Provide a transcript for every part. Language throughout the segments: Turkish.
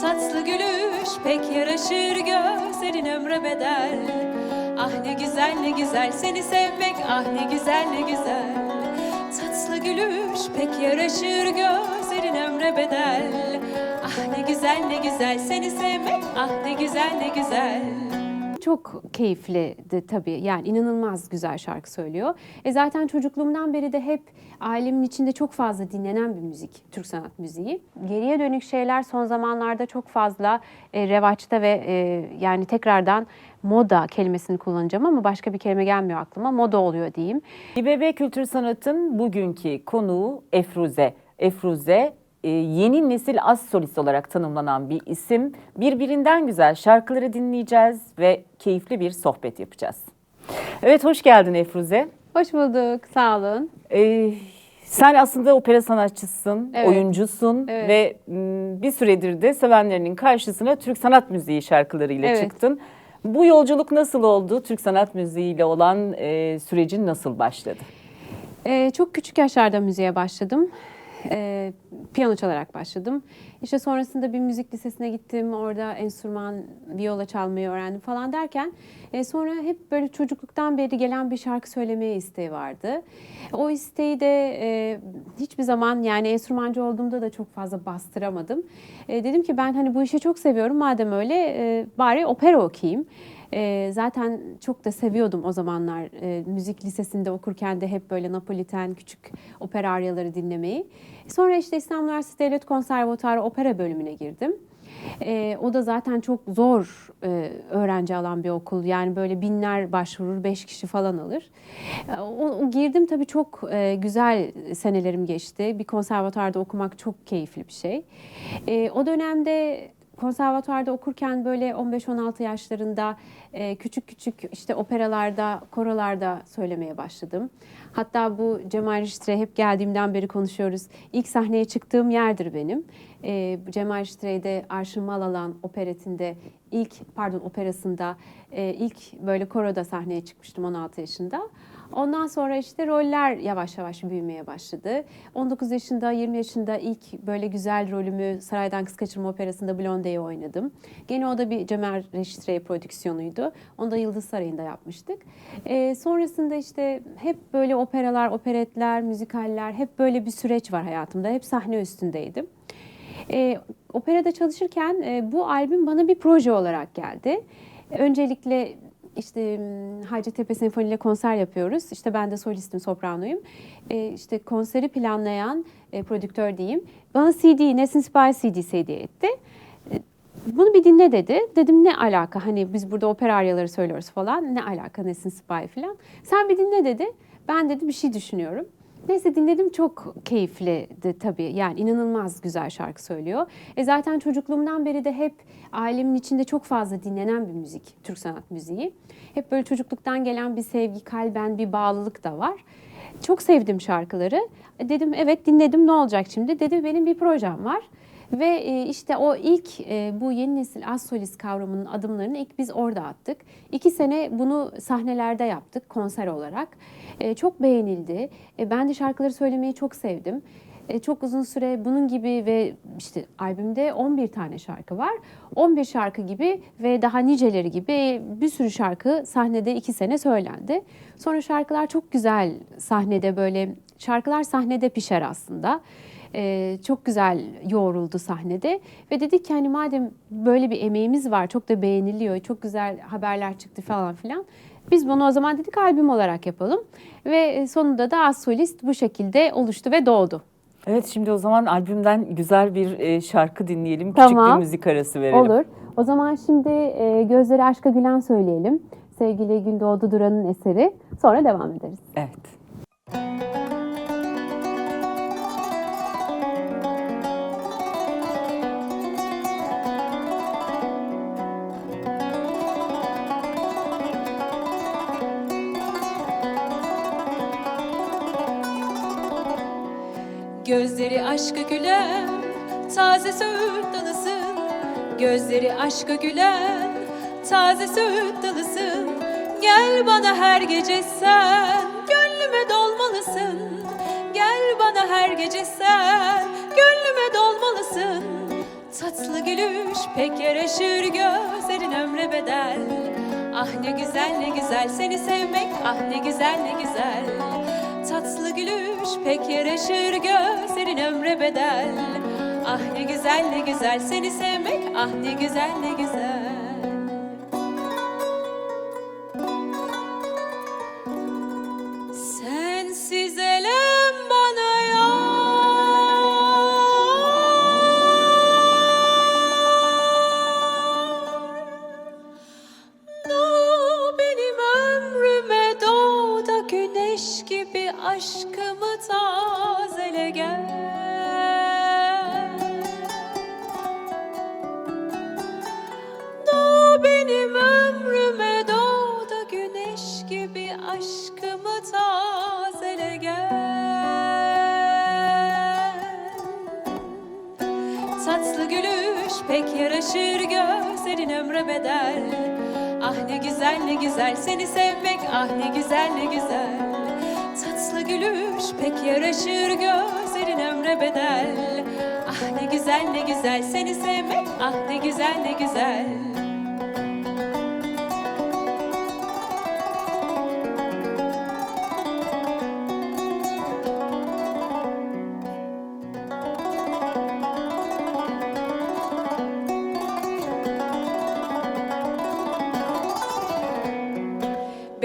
Tatlı gülüş pek yaraşır gözlerin ömre bedel. Ah ne güzel ne güzel seni sevmek ah ne güzel ne güzel. Tatlı gülüş pek yaraşır gözlerin ömre bedel. Ah ne güzel ne güzel seni sevmek ah ne güzel ne güzel Çok keyifliydi tabii. Yani inanılmaz güzel şarkı söylüyor. E zaten çocukluğumdan beri de hep ailemin içinde çok fazla dinlenen bir müzik, Türk sanat müziği. Geriye dönük şeyler son zamanlarda çok fazla e, revaçta ve e, yani tekrardan moda kelimesini kullanacağım ama başka bir kelime gelmiyor aklıma. Moda oluyor diyeyim. İBB Kültür Sanat'ın bugünkü konuğu Efruze. Efruze e, yeni nesil az solist olarak tanımlanan bir isim. Birbirinden güzel şarkıları dinleyeceğiz ve keyifli bir sohbet yapacağız. Evet hoş geldin Efruze. Hoş bulduk, sağ olun. Ee, sen aslında opera sanatçısın, Evet. oyuncusun Evet. ve bir süredir de sevenlerinin karşısına Türk sanat müziği şarkılarıyla Evet. çıktın. Bu yolculuk nasıl oldu? Türk sanat müziğiyle olan e, sürecin nasıl başladı? Ee, çok küçük yaşlarda müziğe başladım. Ee, piyano çalarak başladım. İşte sonrasında bir müzik lisesine gittim. Orada enstrüman, viola çalmayı öğrendim falan derken e, sonra hep böyle çocukluktan beri gelen bir şarkı söylemeye isteği vardı. O isteği de e, hiçbir zaman yani enstrümancı olduğumda da çok fazla bastıramadım. E, dedim ki ben hani bu işi çok seviyorum. Madem öyle e, bari opera okuyayım. E, zaten çok da seviyordum o zamanlar e, müzik lisesinde okurken de hep böyle Napoliten küçük opera aryaları dinlemeyi. Sonra işte İstanbul Üniversitesi Devlet Konservatuarı opera bölümüne girdim. E, o da zaten çok zor e, öğrenci alan bir okul. Yani böyle binler başvurur, beş kişi falan alır. E, o, o girdim tabii çok e, güzel senelerim geçti. Bir konservatuarda okumak çok keyifli bir şey. E, o dönemde konservatuarda okurken böyle 15-16 yaşlarında e, küçük küçük işte operalarda, korolarda söylemeye başladım. Hatta bu Cemal Riştre hep geldiğimden beri konuşuyoruz. İlk sahneye çıktığım yerdir benim. E, Cemal Riştre'de Arşın Malalan operetinde ilk pardon operasında e, ilk böyle koroda sahneye çıkmıştım 16 yaşında. Ondan sonra işte roller yavaş yavaş büyümeye başladı. 19 yaşında, 20 yaşında ilk böyle güzel rolümü Saraydan Kız Kaçırma Operası'nda Blonde'yi oynadım. Gene o da bir Cemal Reştre prodüksiyonuydu. Onu da Yıldız Sarayı'nda yapmıştık. Ee, sonrasında işte hep böyle operalar, operetler, müzikaller, hep böyle bir süreç var hayatımda. Hep sahne üstündeydim. E, operada çalışırken e, bu albüm bana bir proje olarak geldi. Öncelikle işte Hacettepe Senfoni ile konser yapıyoruz. İşte ben de solistim, sopranoyum. E, işte konseri planlayan e, prodüktör diyeyim. Bana CD, Nesin Sipahi CD'si hediye etti. E, Bunu bir dinle dedi. Dedim ne alaka? Hani biz burada opera aryaları söylüyoruz falan. Ne alaka Nesin Sipahi falan. Sen bir dinle dedi. Ben dedi bir şey düşünüyorum. Neyse dinledim çok keyifliydi tabii. Yani inanılmaz güzel şarkı söylüyor. E zaten çocukluğumdan beri de hep ailemin içinde çok fazla dinlenen bir müzik, Türk sanat müziği. Hep böyle çocukluktan gelen bir sevgi, kalben bir bağlılık da var. Çok sevdim şarkıları. E Dedim evet dinledim ne olacak şimdi? Dedi benim bir projem var. Ve e, işte o ilk e, bu yeni nesil az solist kavramının adımlarını ilk biz orada attık. İki sene bunu sahnelerde yaptık konser olarak. E, Çok beğenildi. Ben de şarkıları söylemeyi çok sevdim. Çok uzun süre bunun gibi ve işte albümde 11 tane şarkı var. 11 şarkı gibi ve daha niceleri gibi bir sürü şarkı sahnede iki sene söylendi. Sonra şarkılar çok güzel sahnede böyle şarkılar sahnede pişer aslında. Ee, çok güzel yoğruldu sahnede ve dedik ki hani madem böyle bir emeğimiz var çok da beğeniliyor çok güzel haberler çıktı falan filan biz bunu o zaman dedik albüm olarak yapalım ve sonunda da az solist bu şekilde oluştu ve doğdu. Evet şimdi o zaman albümden güzel bir e, şarkı dinleyelim. Küçük Tamam. bir müzik arası verelim. Olur. O zaman şimdi e, Gözleri Aşka Gülen söyleyelim. Sevgili Gündoğdu Duran'ın eseri. Sonra devam ederiz. Evet. Gözleri aşka gülen taze söğüt dalısın Gözleri aşka gülen taze söğüt dalısın Gel bana her gece sen gönlüme dolmalısın. Gel bana her gece sen gönlüme dolmalısın. Tatlı gülüş pek yaraşır gözlerin ömre bedel. Ah ne güzel ne güzel seni sevmek ah ne güzel ne güzel Gülüş pek yaraşır gözlerin ömre bedel. Ah ne güzel ne güzel seni sevmek ah ne güzel ne güzel aşkımı tazele gel. Tatlı gülüş pek yaraşır gözlerin ömre bedel. Ah ne güzel ne güzel seni sevmek ah ne güzel ne güzel. Tatlı gülüş pek yaraşır gözlerin ömre bedel. Ah ne güzel ne güzel seni sevmek ah ne güzel ne güzel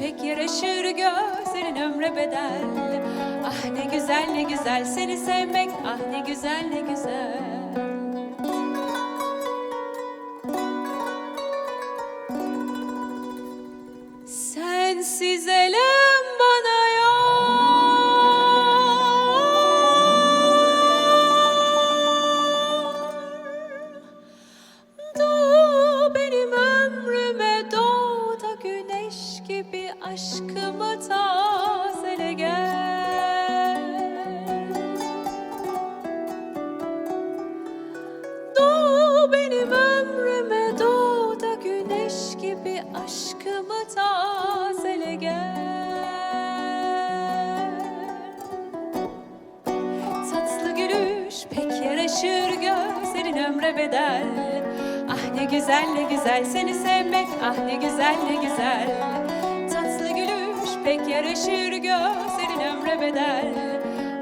pek yaraşır gözlerin ömre bedel. Ah ne güzel ne güzel seni sevmek. Ah ne güzel ne güzel güzel seni sevmek ah ne güzel ne güzel. Tatlı gülüş pek yaraşır gözlerin ömre bedel.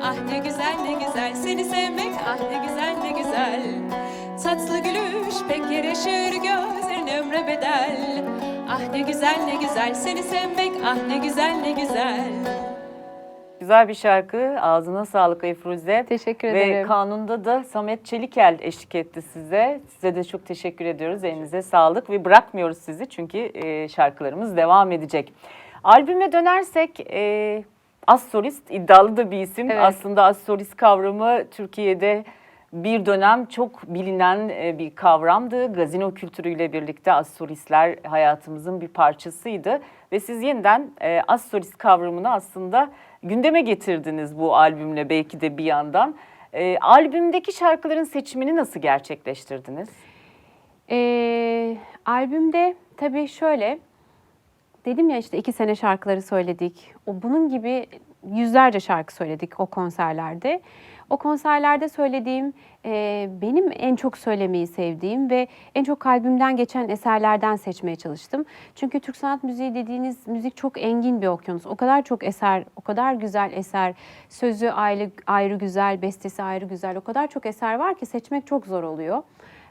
Ah ne güzel ne güzel seni sevmek ah ne güzel ne güzel. Tatlı gülüş pek yaraşır gözlerin ömre bedel. Ah ne güzel ne güzel seni sevmek ah ne güzel ne güzel Güzel bir şarkı. Ağzına sağlık Efruze. Teşekkür Ve ederim. kanunda da Samet Çelikel eşlik etti size. Size de çok teşekkür ediyoruz. Elinize sağlık ve bırakmıyoruz sizi çünkü e, şarkılarımız devam edecek. Albüme dönersek e, az solist iddialı da bir isim. Evet. Aslında az solist kavramı Türkiye'de bir dönem çok bilinen e, bir kavramdı. Gazino kültürüyle birlikte az solistler hayatımızın bir parçasıydı. Ve siz yeniden e, az solist kavramını aslında gündeme getirdiniz bu albümle belki de bir yandan. E, albümdeki şarkıların seçimini nasıl gerçekleştirdiniz? Ee, albümde tabii şöyle dedim ya işte iki sene şarkıları söyledik. O bunun gibi yüzlerce şarkı söyledik o konserlerde. O konserlerde söylediğim e, benim en çok söylemeyi sevdiğim ve en çok kalbimden geçen eserlerden seçmeye çalıştım. Çünkü Türk sanat müziği dediğiniz müzik çok engin bir okyanus. O kadar çok eser, o kadar güzel eser, sözü ayrı, ayrı güzel, bestesi ayrı güzel. O kadar çok eser var ki seçmek çok zor oluyor.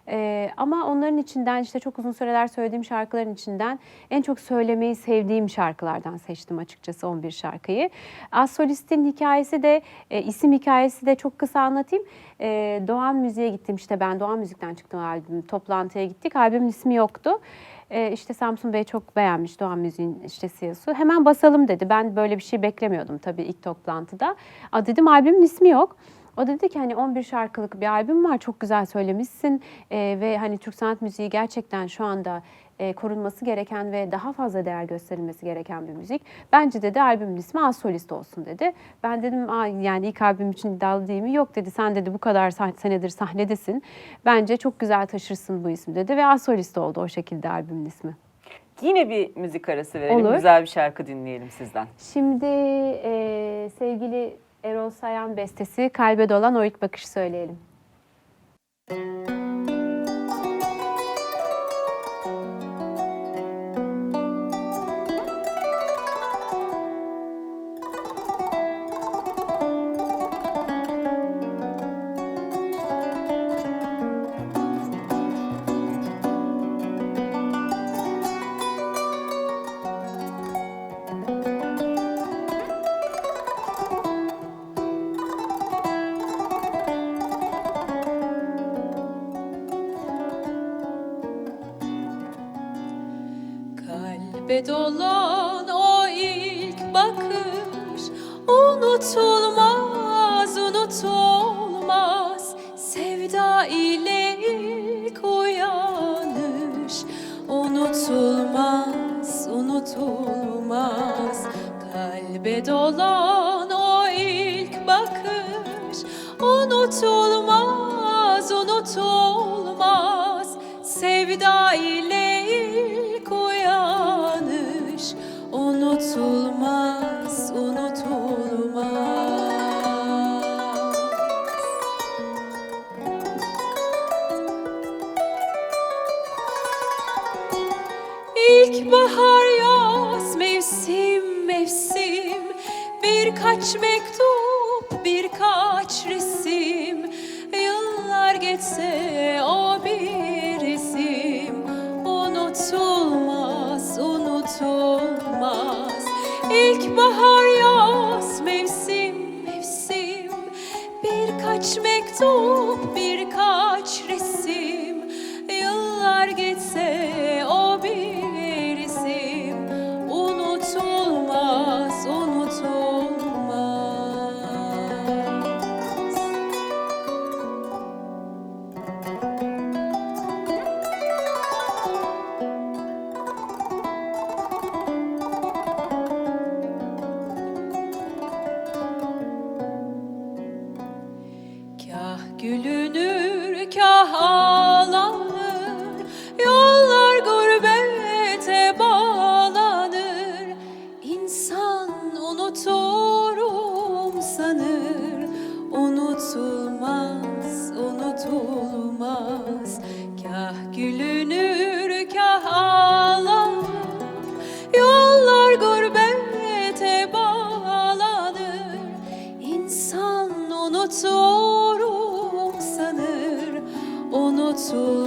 Ee, ama onların içinden işte çok uzun süreler söylediğim şarkıların içinden en çok söylemeyi sevdiğim şarkılardan seçtim açıkçası 11 şarkıyı. Az Solist'in hikayesi de e, isim hikayesi de çok kısa anlatayım. E, Doğan Müziğe gittim işte ben Doğan Müzik'ten çıktım albüm toplantıya gittik. Albümün ismi yoktu. E, işte Samsun Bey çok beğenmiş Doğan Müziğin işte CEO'su. Hemen basalım dedi. Ben böyle bir şey beklemiyordum tabii ilk toplantıda. A, dedim albümün ismi yok. O dedi ki hani 11 şarkılık bir albüm var çok güzel söylemişsin Ee, ve hani Türk sanat müziği gerçekten şu anda e, korunması gereken ve daha fazla değer gösterilmesi gereken bir müzik. Bence dedi albümün ismi Az Solist olsun dedi. Ben dedim Aa, yani ilk albüm için iddialı değil mi? Yok dedi sen dedi bu kadar sah- senedir sahnedesin. Bence çok güzel taşırsın bu ismi dedi ve Az Solist oldu o şekilde albümün ismi. Yine bir müzik arası verelim. Olur. Güzel bir şarkı dinleyelim sizden. Şimdi e, sevgili Erol Sayan bestesi Kalbe Dolan O İlk Bakışı söyleyelim. Kalbe dolan o ilk bakış. Unutulmaz, unutulmaz. Sevda ile ilk uyanış. Unutulmaz, unutulmaz. Kalbe dolan o ilk bakış. Unutulmaz, unutulmaz. Sevda ile İlkbahar yaz mevsim mevsim. Birkaç mektup Kah Unutulmaz,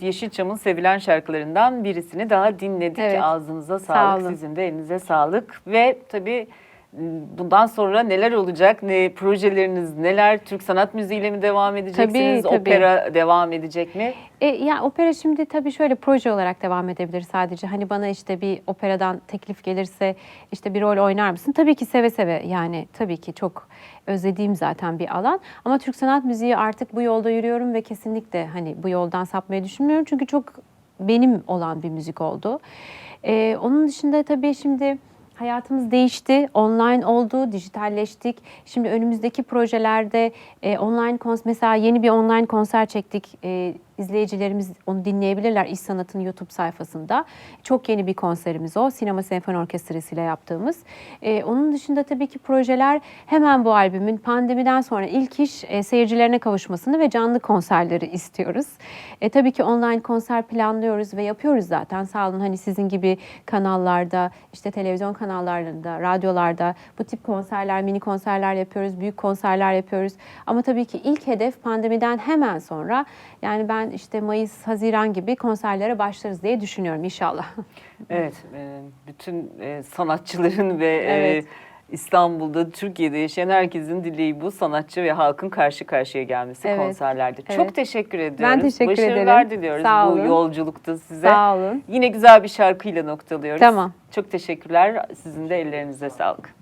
Evet Yeşilçam'ın sevilen şarkılarından birisini daha dinledik. Evet. Ağzınıza Sağ sağlık, olun. sizin de elinize sağlık. Ve tabii bundan sonra neler olacak, ne projeleriniz neler? Türk sanat müziğiyle mi devam edeceksiniz? tabii. Opera devam edecek mi? E, ya opera şimdi tabii şöyle proje olarak devam edebilir sadece. Hani bana işte bir operadan teklif gelirse işte bir rol oynar mısın? Tabii ki seve seve yani tabii ki çok özlediğim zaten bir alan. Ama Türk sanat müziği artık bu yolda yürüyorum ve kesinlikle hani bu yoldan sapmayı düşünmüyorum. Çünkü çok benim olan bir müzik oldu. E, onun dışında tabii şimdi hayatımız değişti, online oldu, dijitalleştik. Şimdi önümüzdeki projelerde e, online konser, mesela yeni bir online konser çektik. E, izleyicilerimiz onu dinleyebilirler İş Sanat'ın YouTube sayfasında. Çok yeni bir konserimiz o. Sinema Senfoni Orkestrası ile yaptığımız. E, onun dışında tabii ki projeler hemen bu albümün pandemiden sonra ilk iş e, seyircilerine kavuşmasını ve canlı konserleri istiyoruz. E, tabii ki online konser planlıyoruz ve yapıyoruz zaten. Sağ olun hani sizin gibi kanallarda, işte televizyon kanallarında, radyolarda bu tip konserler, mini konserler yapıyoruz, büyük konserler yapıyoruz. Ama tabii ki ilk hedef pandemiden hemen sonra yani ben işte Mayıs, Haziran gibi konserlere başlarız diye düşünüyorum inşallah. Evet, e, bütün e, sanatçıların ve e, Evet. İstanbul'da, Türkiye'de yaşayan herkesin dileği bu sanatçı ve halkın karşı karşıya gelmesi Evet, konserlerde. evet. Çok teşekkür ediyoruz. teşekkür Başarılar ederim. diliyoruz Sağ bu olun. yolculukta size. Sağ olun. Yine güzel bir şarkıyla noktalıyoruz. Tamam. Çok teşekkürler. Sizin de ellerinize sağlık.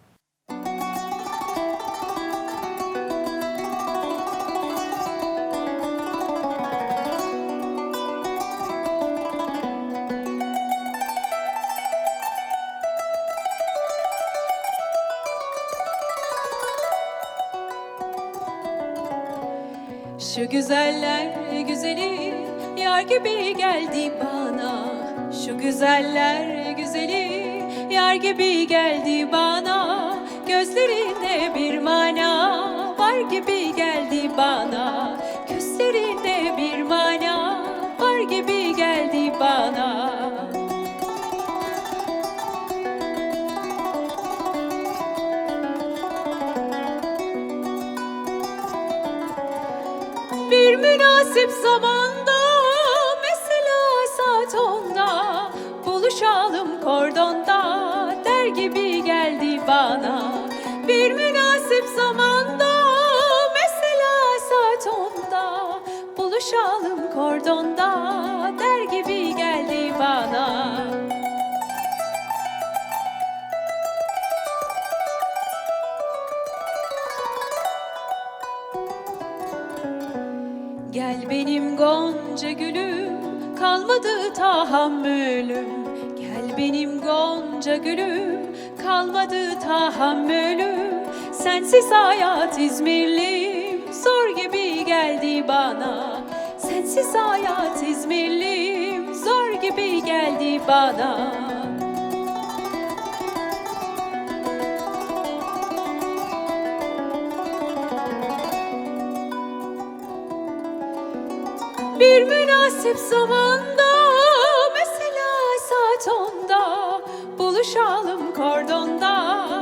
Şu güzeller güzeli yar gibi geldi bana. Şu güzeller güzeli yar gibi geldi bana. Gözlerinde bir mana var gibi geldi bana. Gözlerinde bir mana var gibi geldi bana Bir münasip zamanda gonca gülüm kalmadı tahammülüm. Gel benim gonca gülüm kalmadı tahammülüm. Sensiz hayat İzmirlim zor gibi geldi bana. Sensiz hayat İzmirlim zor gibi geldi bana Bir münasip zamanda Mesela saat onda Buluşalım kordonda.